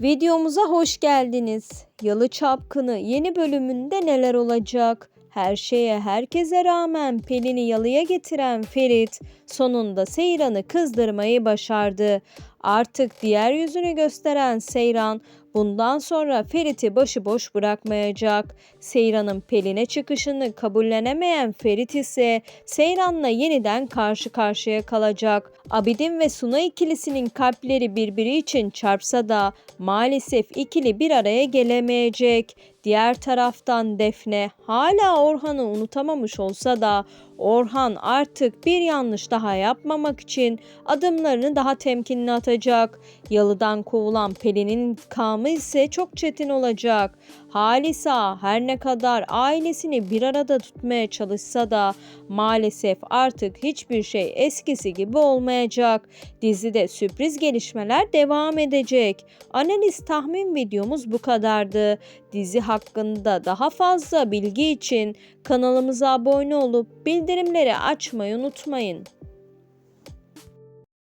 Videomuza hoş geldiniz. Yalı Çapkını yeni bölümünde neler olacak? Her şeye herkese rağmen Pelin'i yalıya getiren Ferit sonunda Seyran'ı kızdırmayı başardı. Artık diğer yüzünü gösteren Seyran bundan sonra Ferit'i başıboş bırakmayacak. Seyran'ın Pelin'e çıkışını kabullenemeyen Ferit ise Seyran'la yeniden karşı karşıya kalacak. Abidin ve Suna ikilisinin kalpleri birbiri için çarpsa da maalesef ikili bir araya gelemeyecek. Diğer taraftan Defne hala Orhan'ı unutamamış olsa da Orhan artık bir yanlış daha yapmamak için adımlarını daha temkinli atacak. Yalıdan kovulan Pelin'in intikamı ise çok çetin olacak. Halisa her ne kadar ailesini bir arada tutmaya çalışsa da maalesef artık hiçbir şey eskisi gibi olmayacak. Dizide sürpriz gelişmeler devam edecek. Analiz tahmin videomuz bu kadardı. Dizi hakkında daha fazla bilgi için kanalımıza abone olup bildirimleri açmayı unutmayın.